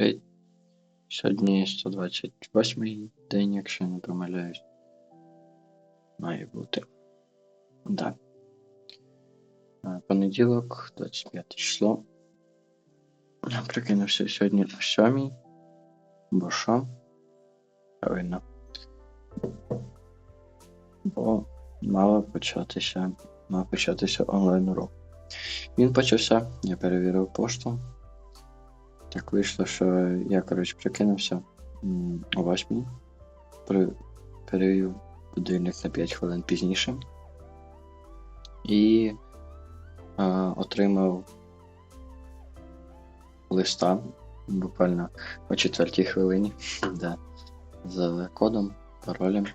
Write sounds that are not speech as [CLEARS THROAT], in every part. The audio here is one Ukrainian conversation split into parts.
Окей. Сьогодні 128 день, якщо не помиляюсь. Має бути. Да. Е, Понеділок, 25 число. Прикинувся сьогодні о 7. Бо що? Правильно. Бо мало початися, мав початися онлайн урок. Він почався, я перевірив пошту. Так вийшло, що я, коротше, прикинувся о 8. При... Перевів будильник на 5 хвилин пізніше. І е, отримав листа буквально о 4 хвилині [CLEARS THROAT] да, з кодом, паролем,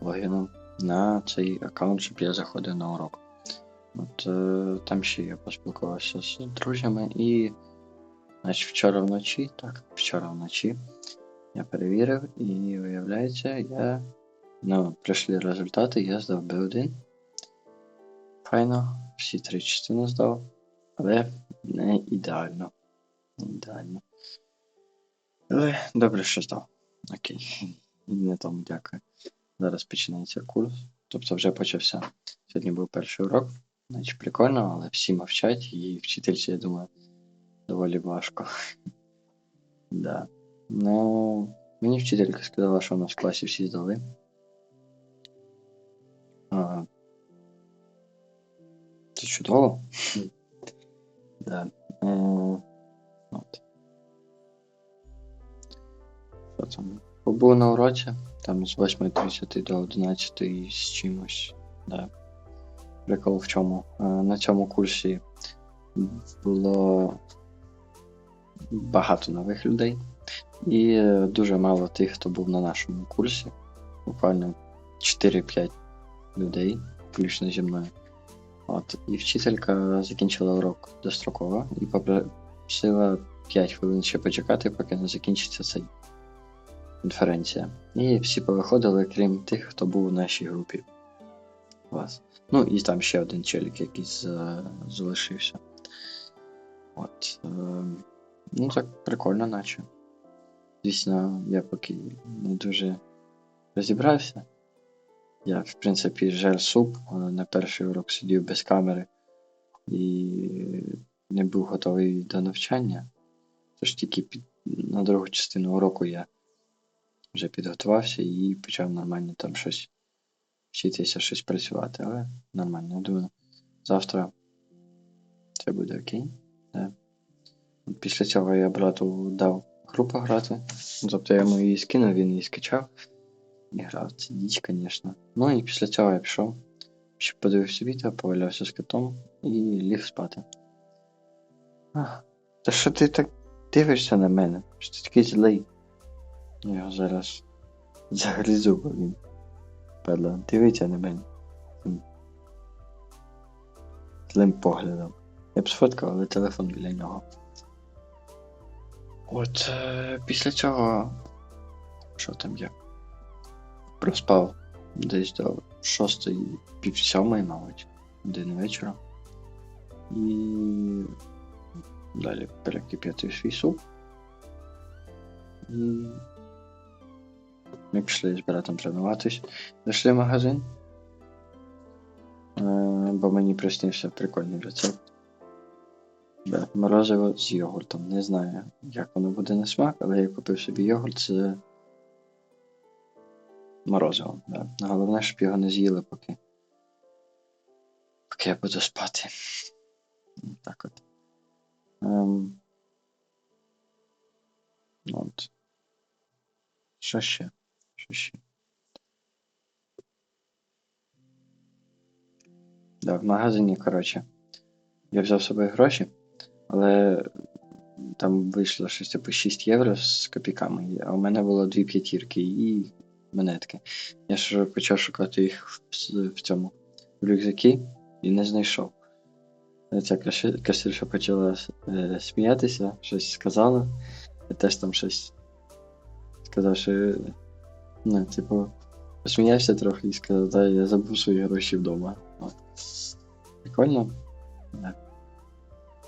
логіном на цей аккаунт, щоб я заходив на урок. От е, там ще я поспілкувався з друзями і значить, вчора вночі, так, вчора вночі я перевірив і виявляється, я ну, прийшли результати, я здав Б1. Файно, всі три частини здав, але не ідеально. Не ідеально. Але добре, що здав. Окей. Не тому дякую. Зараз починається курс. Тобто вже почався. Сьогодні був перший урок. Значить, прикольно, але всі мовчать, і вчительці, я думаю, доволі важко. [LAUGHS] да. Ну, мені вчителька сказала, що у нас в класі всі здали. А, це чудово. да. Е, от. Що там? Побув на уроці, там з 8.30 до 11 з чимось. Да. Прикол в чому? Е, На цьому курсі було багато нових людей, і е, дуже мало тих, хто був на нашому курсі. Буквально 4-5 людей, включно зі мною. От, і вчителька закінчила урок достроково і попросила 5 хвилин ще почекати, поки не закінчиться цей конференція. І всі повиходили, крім тих, хто був у нашій групі. Вас. Ну, і там ще один челік, який залишився. От. Ну, так прикольно, наче. Звісно, я поки не дуже розібрався. Я, в принципі, жаль суп, на перший урок сидів без камери і не був готовий до навчання. Тож тільки під, на другу частину уроку я вже підготувався і почав нормально там щось вчитися, щось працювати, але нормально. Я думаю, завтра це буде окей. Після цього я брату дав гру пограти. Тобто я йому її скинув, він її скачав і грав. Це діч, звісно. Ну і після цього я пішов, ще подивився відео, повалявся з котом і ліг спати. Ах, та що ти так дивишся на мене? Що ти такий злий? Я його зараз загризу, бо він. Падла, дивиться на мене. Злим поглядом. Я б сфоткав, але телефон біля нього. От е, після цього. Що там я? Проспав десь до шостої, пів сьомої, мабуть, години вечора. І далі перекип'ятив свій суп. І ми пішли з братом тренуватись. Зайшли в магазин. Е, бо мені приснився прикольний рецепт. Да, морозиво з йогуртом. Не знаю, як воно буде на смак, але я купив собі йогурт з морозивом. Да. Головне, щоб його не з'їли, поки. Поки я буду спати. Так от. Ем... От. Що ще? Що ще? Да, в магазині, коротше. Я взяв з собою гроші, але там вийшло щось типу 6 євро з копійками, а у мене було дві п'ятірки і монетки. Я ж почав шукати їх в, в цьому в рюкзакі і не знайшов. Ця касирша почала е, сміятися, щось сказала. Я теж там щось сказав, що ну, типу, посміявся трохи і сказав, та я забув свої гроші вдома. От. Прикольно. Да.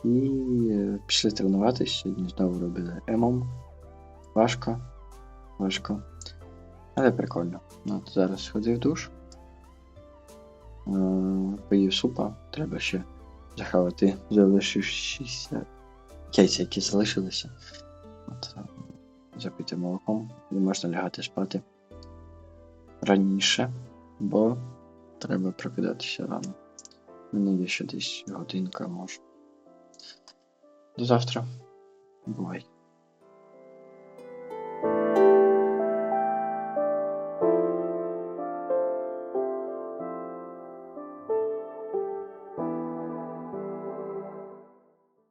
І е, пішли тренуватися. Сьогодні знову робили емом. Важко. Важко. Але прикольно. От зараз сходив в душ. Е, Поїв супа. Треба ще захавати залишившіся яйця, які залишилися. От, е, запити молоком. І можна лягати спати раніше, бо треба прокидатися рано. У мене є ще десь годинка може. До завтра. Бувай.